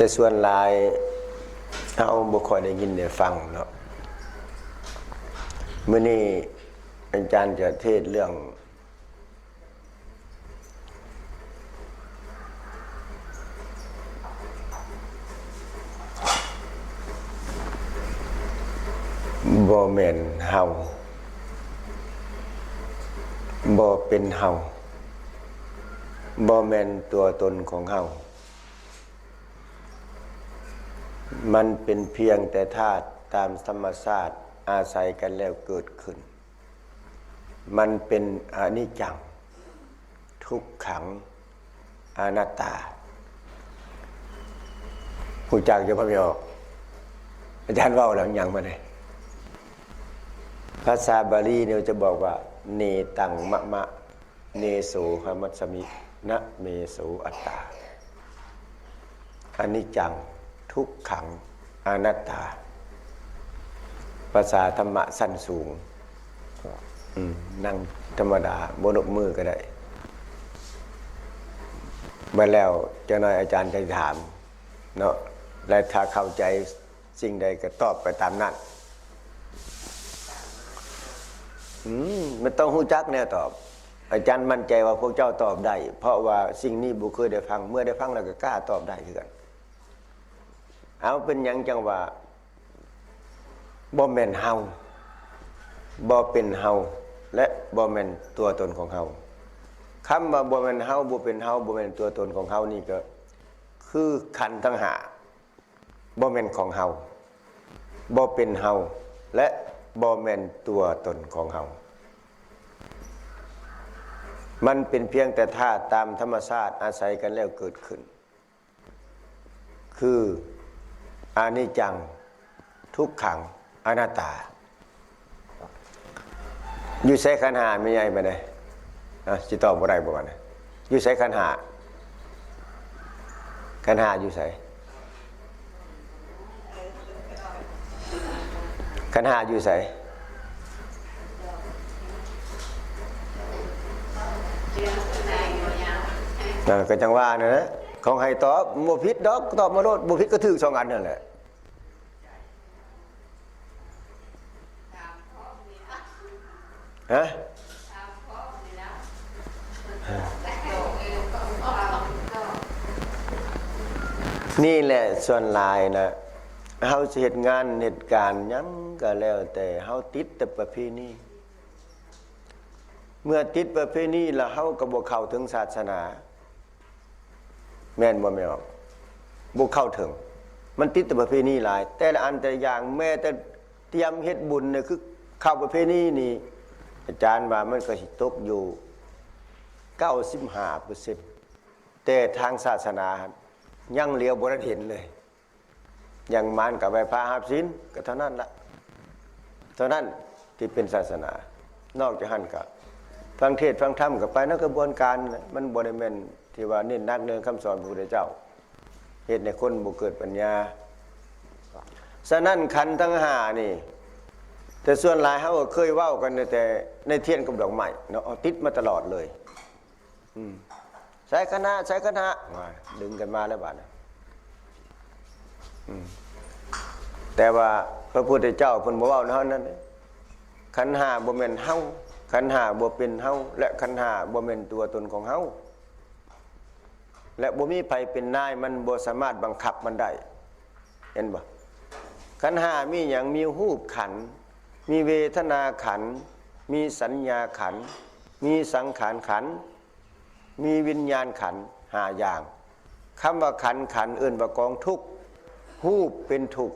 แต่ส่วนลายเอาบุคอยได้ยินได้ฟังเนาะเมื่อนี้อาจารย์จะเทศเรื่องบ่แมนเฮาบ่เป็นเฮาบ่แมนตัวตนของเฮา มันเป็นเพียงแต่ธาตุตามธรรมชาติอาศัยกันแล้วเกิดขึ้น มันเป็นอนิจจัง ทุกขังอนัตตาผู้จักจะพไม่ออก อาจารย์เว่าหลังยังมาเลยภาษาบาลีเนี่ยจะบอกว่า เนตังมะมะ เนโสหมัสสมินะเมโสอัตตาอนิจจัง ทุกขังอนัตตา ภาษาธรรมะสั้นสูงนั่งธรรมดาบนมือก็ได้เมื่อแล้วเจ้าน้อยอาจารย์จะถาม เนาะและถ้าเข้าใจสิ่งใดก็ตอบไปตามนั้นมันต้องหู้จักแน่ตอบ อาจารย์มั่นใจว่าพวกเจ้าตอบได้ เพราะว่าสิ่งนี้บุเคยได้ฟัง เมื่อได้ฟังแล้วก็กล้าตอบได้คือกัน เอาเป็นยังจังว่าบ่แม่นเฮาบ่เป็นเฮาและบ่แม่นตัวตนของเฮาคำว่าบ่แม่นเฮาบ่เป็นเฮาบ่แม่นตัวตนของเฮานี่ก็ คือขันทั้งหาบ่แม่นของเฮาบ่เป็นเฮาและบ่แม่นตัวตนของเฮามันเป็นเพียงแต่ธาตุตามธรรมชาติอาศัยกันแล้วเกิดขึ้น คือ อานิจจัง ทุกขังอนัตตา อยู่ใช้ขันหาไม่ใหญ่ไปเลยนะจิตตอบบ่ได้บ่กันอยู่ใช้ขันหาขันหาอยู่ใส่ขันหาอยู่ใส่ก็จังว่านะนะ ของให้ตอบบ่ผิดดอกตอบมาโลดบ่ผิดก็ถือสองอันนั่นแหละฮะนี่แหละส่วนหลายนะเฮาเหตุงานเหตุการณ์ยังก็แล้ว แต่เฮาติดแต่ประเพณีเมื่อติดประเพณีแล้วเฮาก็บ่เข้าถึงศาสนา แม่นบ่แม่นบ่เข้าถึง มันติดแต่ประเพณีหลาย แต่ละอันแต่ละอย่างแม้แต่เตรียมเฮ็ดบุญเนี่ยคือเข้าประเพณีนี่อาจารย์ว่ามันก็สิตกอยู่95เปอร์เซ็นแต่ทางศาสนายังเลียวบ่ได้เห็นเลยอย่างมานกับใบพาหับศีลก็เท่านั้นละเท่านั้นที่เป็นศาสนา นอกจากหันกับฟังเทศฟังธรรมกับไปนักกระบวนการมันบริเวณ ที่ว่าเน้นนักเนินคำสอนพระพุทธเจ้าเหตุในคนบุเกิดปัญญาฉะนั้นขันทั้งหานี่ แต่ส่วนหลายเขาเคยว้ากันแต่ในเทียนกับดอกไม้เนาะเอาติดมาตลอดเลยใช้คณะใช้คณะดึงกันมาแล้วบานะแต่ว่าพระพุทธเจ้าเพิ่นบ่เว้าเท่านั้นเด้ขันหาบ่แม่นเฮาขันหาบ่เป็นเฮาและขันหาบ่แม่นตัวตนของเฮา และบ่มีไผเป็นนายมันบ่สามารถบังคับมันได้เห็นบ่ขันห้ามีหยังมีรูปขัน มีเวทนาขัน มีสัญญาขัน มีสังขารขัน มีวิญญาณขันหาอย่างคำว่าขันขันเอื่นว่ากองทุกขรูปเป็นทุก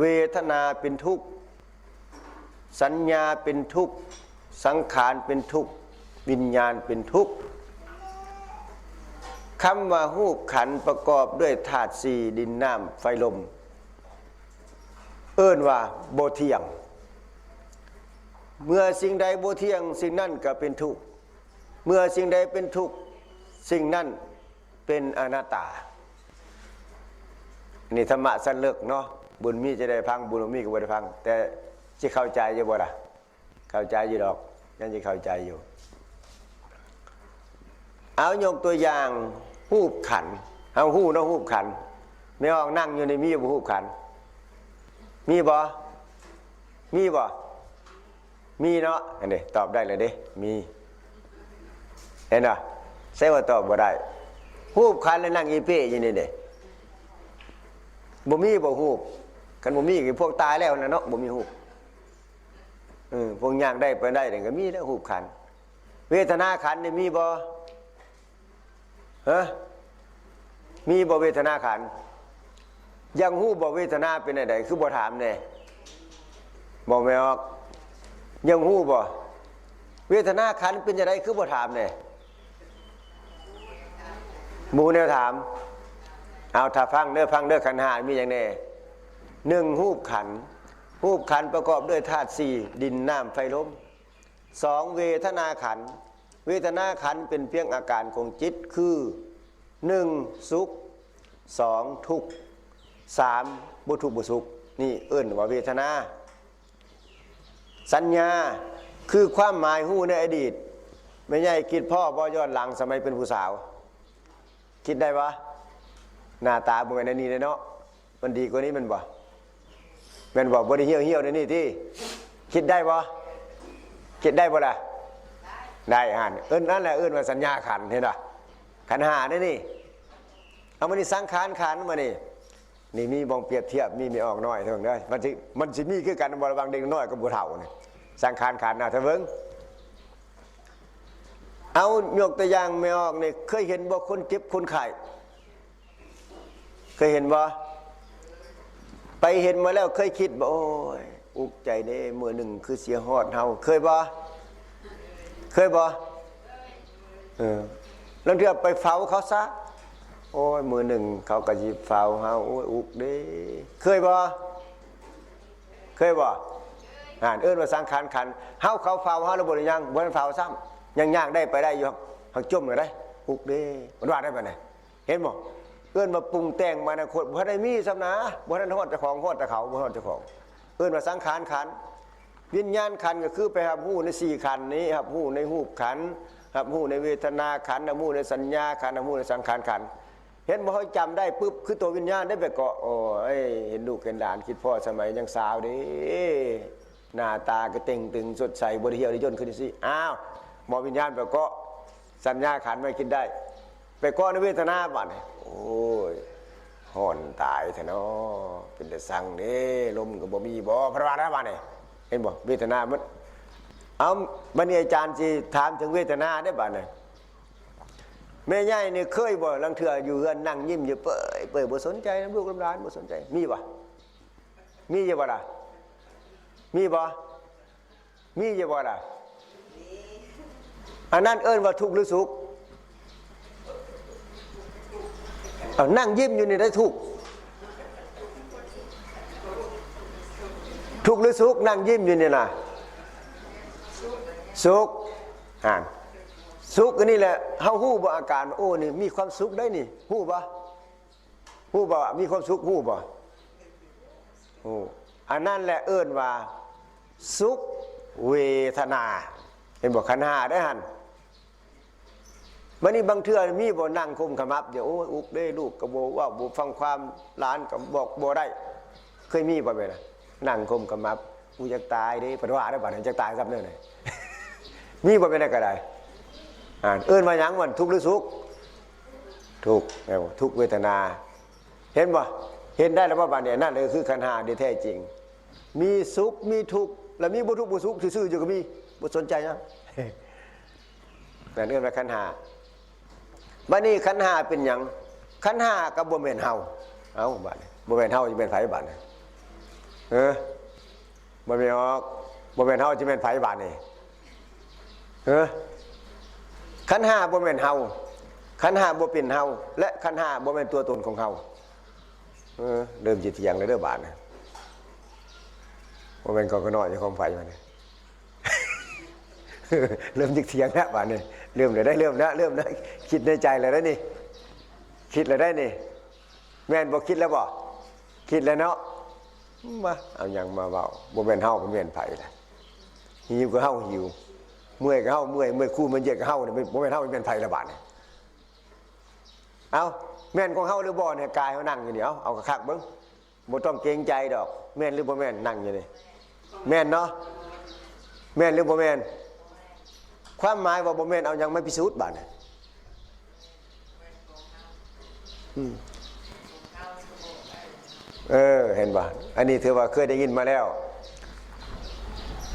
เวทนาเป็นทุกสัญญาเป็นทุกสังขารเป็นทุกวิญญาณเป็นทุกข์ คำว่ารูปขันประกอบด้วยธาตุสี่ดินน้ำไฟลม เอิ้นว่าโบเทียง เมื่อสิ่งใดโบเทียง สิ่งนั้นก็เป็นทุกข์เมื่อสิ่งใดเป็นทุกข์สิ่งนั้นเป็นอนัตตา นี่ธรรมะสั้นเลิกเนาะบุญมีจะได้พังบุญมีก็บ่ได้พัง แต่จะเข้าใจอยู่บ่ล่ะเข้าใจอยู่ดอกยังจะเข้าใจอยู่ เอายกตัวอย่าง หูบขันเอาหู้เนาะหูบขันไม่ออกนั่งอยู่ในมีบ่หูบขัน มีบ่มีบ่มีเนาะอันนี้ตอบได้เลยเด้ มีเห็นป่ะใช่ว่าตอบบ่ได้หูบขันแล้วนั่งอีเป้อยู่นี่เด้บ่มีบ่หูบกันบ่มีก็พวกตายแล้วนะเนาะบ่มีหูบเออพวกย่างได้ไปได้นี่ก็มีแล้วหูบขัน เวทนาขันนี่มีบ่ ฮะมีบ่เวทนาขันยังหู้บ่เวทนาเป็นอะไรคือบ่ถามแน่บอกไม่ออก ยังหู้บ่เวทนาขันเป็นอะไรคือบ่ถามแน่หมูแนวถาม เอาถ้าฟังเด้อฟังเด้อขันหามีอย่างแน่หนึ่งหูบขันหูบขันประกอบด้วยธาตุสี่ดินน้ำไฟลมสองเวทนาขัน เวทนาขันเป็นเพียงอาการของจิตคือหนึ่งสุขสองทุกข์สามบุทุบุสุขนี่เอื้นว่าเวทนา สัญญาคือความหมายหู้ในอดีต ไม่ใช่คิดพ่อบ่ย้อนหลังสมัยเป็นผู้สาว คิดได้ปะหน้าตาบ่แม่นนนี้เลยเนาะมันดีกว่านี้มันบ่แม่นบ่บ่ได้เหี่ยวเหี่ยวในนี่ที่คิดได้ปะคิดได้บ่ล่ะ ได้อ่านเอิ้นนั่นแหละเอิ้นว่าสัญญาขันเห็นป่ะขันหานี่นี่เอามานี่สังขารขันมานี่นี่มีบองเปรียบเทียบมีมีออกน้อยเท่านั้นเด้อมันสิมันสิมีคือกันบระวังเด็กน้อยกับผู้เฒ่านี่ยสังขารขันนะเถอะเบิ่งเอายกตัวอย่างไม่ออกนี่เคยเห็นบ่คนเจ็บคนไข้เคยเห็นบ่ไปเห็นมาแล้วเคยคิดบ่โอ้ยอุกใจเด้มือหนึ่งคือเสียฮอดเฮาเคยบ่ เคยบ่เออแล้วเทื่อไปเฝ้าเขาซะโอ้ยมือหนึ่งเขาก็จิเฝ้าเฮาโอ้ยอุกเด้เคยบ่เคยบ่อ่านเอิ้นว่าสังขารขันเฮาเขาเฝ้าเฮาแล้วบ่ได้ยังบ่ได้เฝ้าซ้ำยังย่างได้ไปได้อยู่หักจมเลยได้อุกเด้มันว่าได้ปะเนี่ยเห็นบ่เอิ้นมาปรุงแต่งมาในคนบ่ได้มีซ้ำนะบ่ได้ฮอดเจ้าของฮอดแต่เขาบ่ฮอดเจ้าของ เอิ้นว่าสังขารขัน วิญญาณขันก็คือไปรับรู้ในสี่ขันนี้รับรู้ในรูปขันธ์รับรู้ในเวทนาขันธ์รับรู้ในสัญญาขันธ์รับรู้ในสังขารขัน เห็นบ่เขาจำได้ปุ๊บคือตัววิญญาณได้ไปเกาะโอ้ยเห็นลูกเห็นหลานคิดพ่อสมัยยังสาวดิหน้าตาก็เต่งตึงสดใสบริเฮียวได้ย่นขึ้นสิอ้าวมอวิญญาณไปเกาะสัญญาขันไม่คิดได้ ไปเกาะในเวทนาบัดนี้โอ้ยห่อนตายแท้เนาะเป็นแต่สั่งเด้ลมก็บ่มีบ่พระวานะบัดนี้ เห็นบ่เวทนามันเอาบัดนี้อาจารย์สิถามถึงเวทนาได้บัดนี้แม่ใหญ่เนี่ยเคยบ่ลังเถื่ออยู่เฮือนนั่งยิ้มอยู่เปื่อยเปื่อยบ่สนใจน้ำลูกน้ำร้านบ่สนใจ มีบ่มีอยู่บ่ล่ะมีบ่มีอยู่บ่ล่ะอันนั้นเอิ้นว่าทุกข์หรือสุขเอานั่งยิ้มอยู่นี่ได้ทุกข์ ทุกข์หรือสุขนั่งยิ้มอยู่เนี่ยนะสุขอ่านสุขอันนี้แหละเฮาฮู้บ่อาการโอ้นี่มีความสุขได้นี่ฮู้บ่ฮู้บ่มีความสุขฮู้บ่โอ้อันนั้นแหละเอิ้นว่า สุขเวทนา เห็นบ่ขันหาได้หันบัดนี้บางเทื่อมีบ่นั่งคุมขมับเดี๋ยวโอ้อุกเด้ลูกก็บ่เว่าบ่ฟังความหลานก็บอกบ่ได้ เคยมีบ่แม่น่ะ นั่งคุมขมับกูอยากตายด้เพิ่นว่าได้บ่นั้นจะตายซับเด้อนี่มีบ่เป็นอะได้ก็ได้อ่านเอื้นมาหยังมันทุกข์หรือสุขทุกข์แม่นบ่ทุกขเวทนา เห็นบ่เห็นได้แล้วว่าบาเนี่ยนั่นเลยคือขันหาที่แท้จริง มีสุขมีทุกข์แล้วมีบ่ทุกข์บ่สุขซื่อๆอยู่ก็มีบ่สนใจนะนั่เอื้นว่าขันหาบัดนี้ขันหาเป็นหยังขันหาก็บ่แม่นเฮาเอาบานี้บ่แม่นเฮาจะเป็นไผบาดนี้ เออบ่แม่นออกบ่แม่นเฮาจะเป็นไผบาดนี้เออขันห้าบ่แม่นเฮาขันห้าบ่เป็นเฮาและขันห้าบ่แม่นตัวตนของเฮาเออเริ่มจิตเถียงเลยเด้อบาดนะบ่แม่นกอกน้อยในความไฟมันนี่เริ่มจิตเถียงแล้วบาดนี่เริ่มเลยได้เริ่มแล้วเริ่มแล้วคิดในใจเลยได้นี่ คิดเลยได้นี่ แม่นบ่คิดแล้วบ่คิดแล้วเนาะ มาเอาหยังมาเว้าบ่แม่นเฮาบ่แม่นไผล่ะหิวก็เฮาหิว เมื่อยก็เฮาเมื่อยเมื่อยคู่มันเย็นก็เฮาเนี่ยบ่แม่นเฮาเป็นไผละบาดเนี่ยเอาแม่นของเฮาหรือบ่เนี่ยกายเฮานั่งอยู่นี่เอาเอากระคักเบิ่งบ่ต้องเกรงใจดอก แม่นหรือบ่แม่นนั่งอยู่นี่แม่นเนาะแม่นหรือบ่แม่นความหมายว่าบ่แม่นเอายังไม่พิสูจน์บาดเนี่ยอืม เออเห็นบ่อันนี้ถือว่าเคยได้ยินมาแล้ว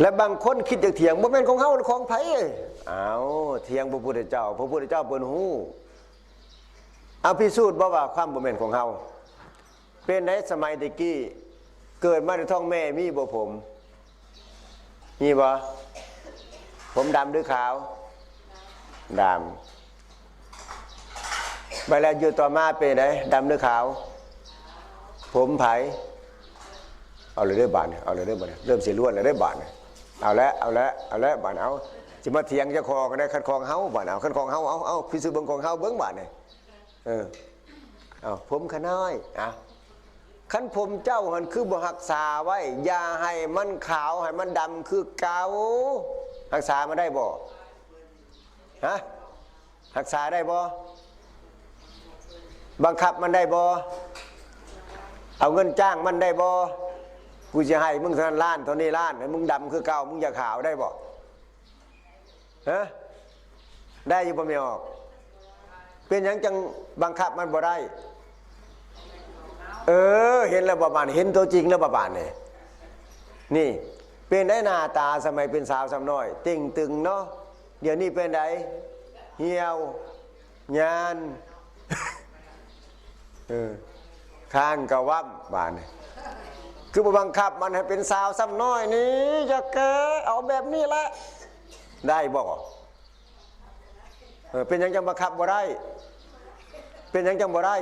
และบางคนคิดจะเถียงบ่แม่นของเฮาหรือของไผเอาเถียงพระพุทธเจ้า พระพุทธเจ้าเปิ้นฮู้เอาพิสูจน์บ่ว่าความบ่แม่นของเฮาเป็นในสมัยตะกี้เกิดมาในท้องแม่มีบ่ผมมีบ่ผมดำหรือขาวดำเวลาอยู่ต่อมาเป็นไดดำหรือขาว ผมไผเอาเลยได้บาทเนี่ยเอาเลยได้บาทเนี่ยเริ่มเสียล้วนเลยได้บาทเนี่ยเอาละเอาละเอาละบาทเอาจะมาเถียงจะคอกันได้คันคองเฮาบาทเอาคันคองเฮาเอาเอาพิสูจน์เบิ่งของเฮาเบิ่งบาทเนี่ยเออเอาผมขน้อยอะคันผมเจ้าหันคือบ่รักษาไว้ยาให้มันขาวให้มันดำคือเก่ารักษามาได้บ่ฮะรักษาได้บ่บังคับมันได้บ่ เอาเงินจ้างมันได้บ่กูจะให้มึงเท่านั้นล้านเท่านี้ล้านให้มึงดำคือเก่ามึงอย่าขาวได้บ่ฮะได้อยู่บ่ไม่ออก เป็นยังจังบังคับมันบ่ได้ เออ เห็นแล้วบ่บานเห็นตัวจริงแล้วบ่บานเนี่ยนี่ เป็นได้หน้าตาสมัยเป็นสาวสำน้อย ติ่งตึงเนาะเดี๋ยวนี้เป็นไดเหี่ยวยานเออ ข้างกะวับบานนี่คือบ่บังคับมันให้เป็นสาวซ้ำน้อยนี่จะแกเอาแบบนี้แหละได้บ่เออเป็นยังจังบังคับบ่ได้ เป็นยังจังบ่ได้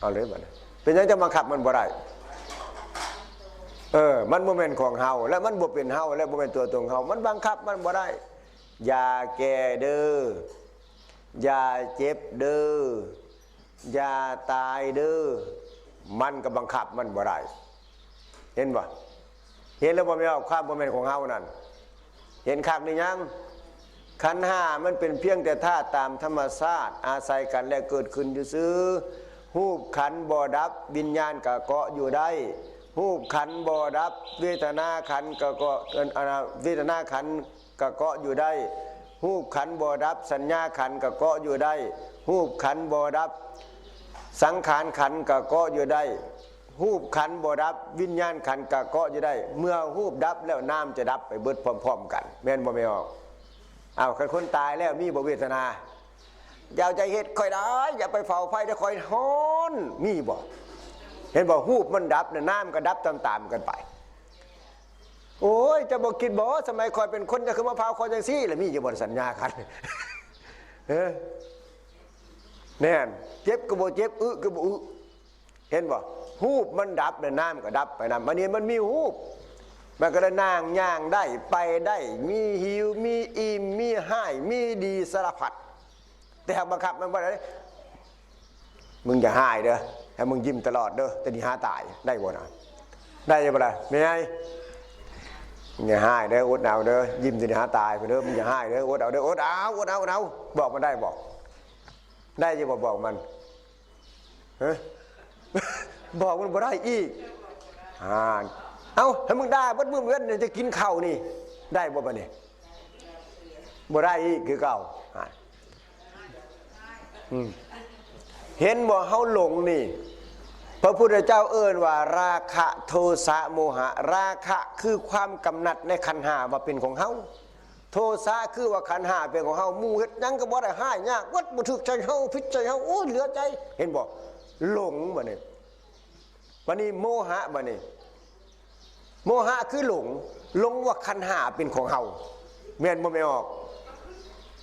เอาเลยบัดนี้เป็นยังจังบังคับมันบ่ได้เออ มันบ่แม่นของเฮาและมันบ่เป็นเฮาและบ่เป็นตัวตนเฮามันบังคับมันบ่ได้ อย่าแก่เด้ออย่าเจ็บเด้ออย่าตายเด้อ มันก็บังคับมันบ่ได้เห็นบ่เห็นแล้วบ่แม่นว่าความบ่แม่นของเฮานั่นเห็นคักนี่ยังขันห้ามันเป็นเพียงแต่ธาตุตามธรรมชาติอาศัยกันและเกิดขึ้นอยู่ซื้อหูบขันบ่ดับวิญญาณกะเกาะอยู่ได้หูบขันบ่ดับ เวทนาขันกะเกาะเอิ้นอะนะเวทนาขันกะเกาะอยู่ได้หูบขันบ่ดับ สัญญาขันกะเกาะอยู่ได้หูบขันบ่ดับ สังขารขันกะกาะอยู่ได้หูบขันบ่ดับ วิญญาณขันกะกาะอยู่ได้ เมื่อหูบดับแล้วน้ำจะดับไปเบิดพร้อม ๆ กัน แม่นบ่ไม่ออกเอาคันคนตายแล้วมีบ่เวทนาอย่าใจเฮ็ดคอยได้อย่าไปเฝ้าไฟได้คอยฮ้อนมีบ่เห็นบ่ฮูบมันดับเนี่ยน้ำก็ดับตามๆกันไป โอ้ยจะบอกคิดบ่สมัยคอยเป็นคนจะขึ้นมะพร้าวคอยจังซี่แล้วมีจะบ่สัญญากันเออ แน่นเจ็บก็บ่เจ็บอึก็บ่อึเห็นบ่ฮูบมันดับเนี่ยน้ำก็ดับไปน้ำมันนี้มันมีฮูบมันก็เลยนางย่างได้ไปได้ มีหิวมีอิ่มมีให้มีดีสารพัดแต่หากบังคับมันว่าอะไรมึงอย่าหายเด้อให้มึงยิ้มตลอดเด้อแต่นี่หาตายได้บ่นะได้ยังบ่ล่ะไม่ไงมึงอย่าหายเด้ออดเอาเด้อยิ้มแต่นี่หาตายไปเด้อมึงอย่าหายเด้ออดเอาเด้ออดเอาอดเอาอดเอาบอกมันได้บอก ได้ยังบอกบอกมันฮะบอกมันบ่ได้อีกอ่าเอาถ้ามึงได้บัดมือเว้นจะกินข้าวนี่ ได้บ่ปะนี่ยบ่ได้อีกคือเก่าเห็นบ่เฮาหลงนี่ พระพุทธเจ้าเอิ้นว่า ราคะโทสะโมหะ ราคะคือความกำหนัดในขันหาว่าเป็นของเฮา โทสะคือว่าขันห้าเป็นของเฮาหมูเฮ็ดยังก็บ่ได้ห้ายากวัดบ่ถึกใจเฮาพิจใจเฮาโอ้เหลือใจ เห็นบ่หลงบ่นี่วันนี้โมหะบ่นี่โมหะคือหลงหลงว่าคันหาเป็นของเฮาแม่นบ่ไม่ออก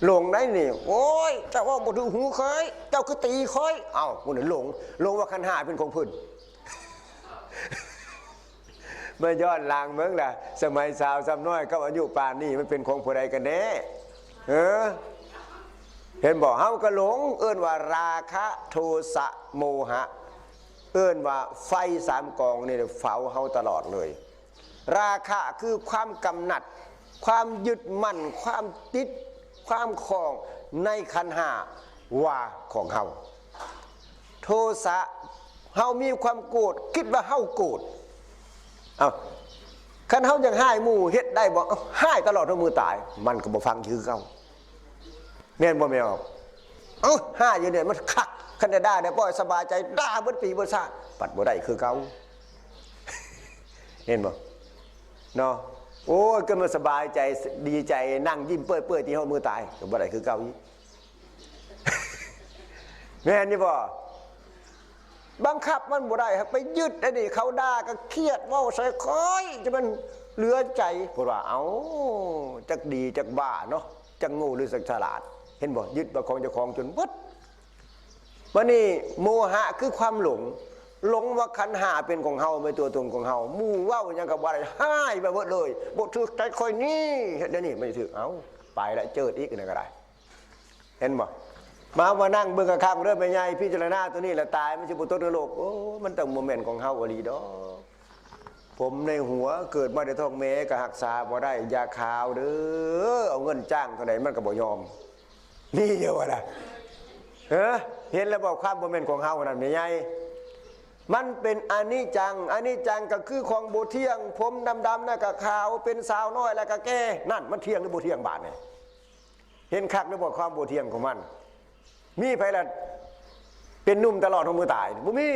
หลงได้นี่โอ้ยเจ้าว่าบ่ถึงหูเคยเจ้าคือตีคอยเอ้ามันนหลงหลงว่าคันหาเป็นของเพิ่น เมื่อย้อนลางเมืองล่ะ สมัยสาวซ้ำน้อยกับอายุป่านนี้มันเป็นของผู้ใดกันแน่เออเห็นบอกเฮาก็หลง เอิ้นว่าราคะโทสะโมหะ เอิ้นว่าไฟสามกองนี่เฝ้าเฮาตลอดเลย ราคะคือความกำหนัด ความยึดมั่น ความติด ความคลองในขันหาว่าของเฮาทโทสะเฮามีความโกรธคิดว่าเฮาโกรธ เอาคันเฮายังห้หมู่เฮ็ดได้บ่เอ้าให้ตลอดทั้งมือตาย มันก็บ่ฟังชื่อเก่าแม่นบ่แม่นบ่เอ้าห้าอยู่เนี่ยมันคักคันได้ด่าได้ปล่อยสบายใจด่าเบิดปีเบิดชาติปัดบ่ได้คือเก่าเห็นบ่เนาะโอ้ยก็มาสบายใจดีใจนั่งยิ้มเปื่อยๆที่เฮามือตายก็บ่ได้คือเก่าอีกแม่นนี่บ่ บังคับมันบ่ได้ครับไปยึดอันนี้เขาด่าก็เครียดว้าใส่คอยจะมันเหลือใจพูดว่าเอ้าจักดีจักบ้าเนาะจักโงูหรือสักฉลาด เห็นบ่ยึดประคองจ้าของจนเบิดวันนี้โมหะคือความหลง หลงว่าขันหาเป็นของเฮาเป็นตัวตนของเฮามู่ว้าหยังกับว่าอะไรให้ไปหมดเลยบ่ถือใจคอยนี่เฮ็ดเดี๋ยวนี้ไม่ถือเอ้าไปแล้วเจออีกนั่นก็ได้ เห็นบ่ มามานั่งเบิ่งกระคังเริ่มไปใหญ่พิจารณาตัวนี้แหล้วตายไมันสิบ่ตกนรกโอ้มันต้องโมเมนต์ของเฮาอหลีดอกผมในหัวเกิดมาในท้องแม่ก็หักษาบ่ได้ยาขาวเด้อเอาเงินจ้างเท่าไหร่มันก็บ่ยอม นี่เดียวอะนะเออเห็นแล้วบอกความโมเมนต์ของเฮานั่นแม่ใหญ่มันเป็นอนิจจังอนิจจังก็คือของโบเที่ยง ผมดำๆน่ะก็ขาวเป็นสาวน้อยแล้วก็แก่นั่นมันเที่ยงหรือโบเที่ยงบาดนี่เห็นคักในบอกความโบเทียงของมัน มีไผละเป็นนุ่มตลอดทั้งมือตายบ่มี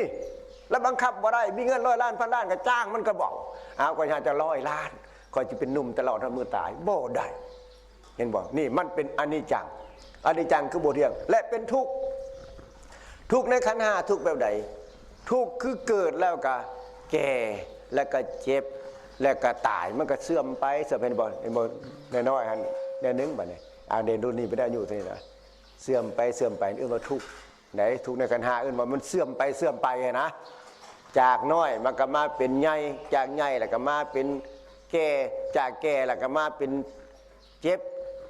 แล้วบังคับบ่ได้มีเงินร้อยล้านพันล้านก็จ้างมันก็บอกเอาก็อยากจะร้อยล้านก็จะเป็นนุ่มตลอดทั้งมือตายบ่ได้เห็นบอกนี่มันเป็นอนิจจังอนิจจังคือโบเทียง และเป็นทุกข์ทุกข์ในขันห้าทุกข์แบบใดทุกข์คือเกิดแล้วก็แก่แล้วก็เจ็บแล้วก็ตายมันก็เสื่อมไปเสื่อมเป็นบ่เห็นบ่น้อยๆหันแน่นึงบัดนี้อ่าเดนรุ่นนี้ไปได้อยู่เท่านี้น เสื่อมไปเสื่อมไปเอื้อว่าทุกไหนทุกในขันหาเอื้อว่ามันเสื่อมไปเสื่อมไปไงนะ จากน้อยมันก็มาเป็นใหญ่จากใหญ่แล้วก็มาเป็นแก่จากแก่แล้วก็มาเป็นเจ็บ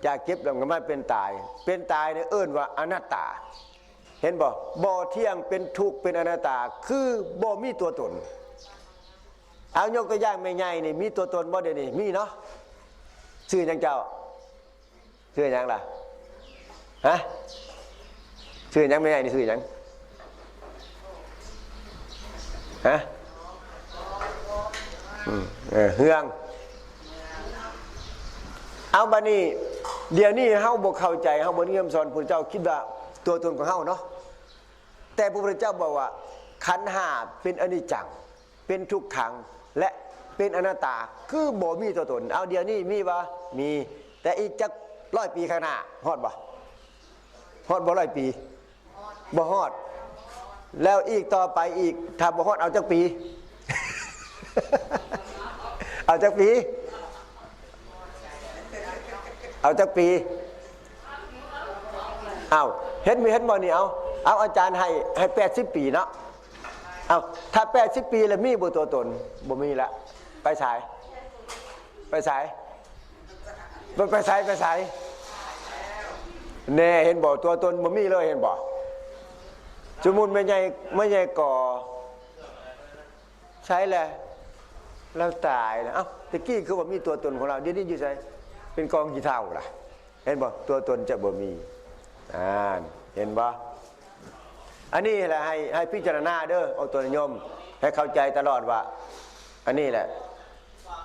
จากเจ็บแล้วก็มาเป็นตาย เป็นตายเนี่ยเอื้นว่าอนัตตา เห็นบ่บ่เที่ยงเป็นทุกข์เป็นอนัตตา คือบ่มีตัวตนเอายกตัวอย่างไม่ใหญ่นี่มีตัวตนบ่เดี๋ยวนี้มีเนาะชื่อยังเจ้าชื่อยังล่ะ ฮะชื่อยังไม่ใหญ่นี่ชื่อยังฮะเออเฮือง เอาบัดนี้เดี๋ยวนี้เฮาบ่เข้าใจเฮาบ่นิยมสอนพระเจ้าคิดว่าตัวตนของเฮาเนาะแต่พระพุทธเจ้าบอกว่า ขันห้าเป็นอนิจจัง เป็นทุกขังและเป็นอนัตตา คือบ่มีตัวตน เอาเดี๋ยวนี้มีบ่มีแต่อีกจักร้อยปีข้างหน้าฮอดบ่ อดบ่ร้อยปีบ่ฮอด แล้วอีกต่อไปอีกถ้าบ่ฮอดเอาจักปี เอาจักปี เอาจักปีเอาเห็นมีเห็นบ่นี่เอาเอาอาจารย์ให้ให้แปดสิบปีเนาะเอาถ้าแปดสิบปีแล้วมีบ่ตัวตนบ่มีละไปสาย ไปสาย ไปไปสายไปสาย แน่เห็นบ่ตัวตนบ่มีเลยเห็นบ่สมมุติไม่ใหญ่ไม่ใหญ่ก่อ ใช้แหละเราตายแล้วเอ้าตะกี้คือว่ามีตัวตนของเราเดี๋ยวนี้อยู่ไสเป็นกองกี่เท่าล่ะ เห็นบ่ตัวตนจะบ่มีอ่านเห็นบ่อันนี้แหละให้ให้พิจารณาเด้อเอาตัวนิยม ให้เข้าใจตลอดว่า อันนี้แหละ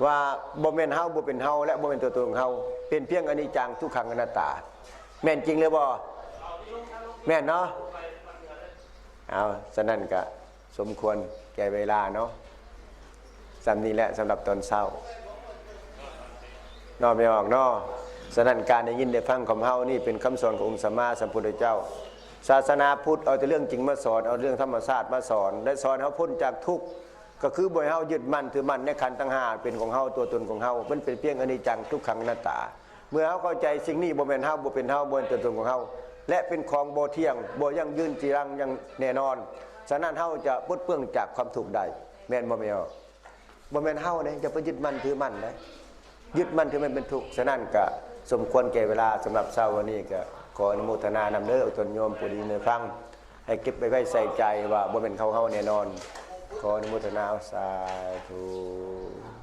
ว่าบ่แม่นเฮาบ่เป็นเฮาและบ่เป็นตัวตนของเฮาเป็นเพียงอนิจจังทุกขังอนัตตา แม่นจริงหรือบ่แม่นเนาะเอาฉะนั้นก็สมควรแก่เวลาเนาะสำนี้แหละสำหรับตอนเช้านอไม่ออกนอฉะนั้นการได้ยินได้ฟังของเฮานี่เป็นคำสอนขององค์สัมมาสัมพุทธเจ้า ศาสนาพุทธเอาแต่เรื่องจริงมาสอนเอาเรื่องธรรมชาสติมาสอน และสอนเฮาพ้นจากทุกข์ก็คือบ่ให้เฮายึดมั่นถือมั่นในขันธ์ทั้งห้าเป็นของเฮาตัวตนของเฮามันเป็นเพียงอนิจจังทุกขังนัตตา เมื่อเฮาเข้าใจสิ่งนี้บ่แม่นเฮาบ่เป็นเฮาบ่เป็นตัวตนของเฮาและเป็นของบ่เที่ยงบ่ยั่งยืนจีรังยังแน่นอนฉะนั้นเฮาจะปลดเปลื้องจากความทุกใดแม่นบ่แม่นบ่บ่แม่นเฮาเด้จะไปยึดมั่นถือมั่นได้ยึดมั่นถือมันเป็นทุกข์ฉะนั้นก็สมควรแก่เวลาสำหรับเช้าวันนี้ก็ขออนุโมทนานำเด้อตนโยมผู้ดีในฟังให้เก็บไปไว้ใส่ใจว่าบ่เป็นเขาเฮาแน่นอน ขออนุโมทนาสาธุ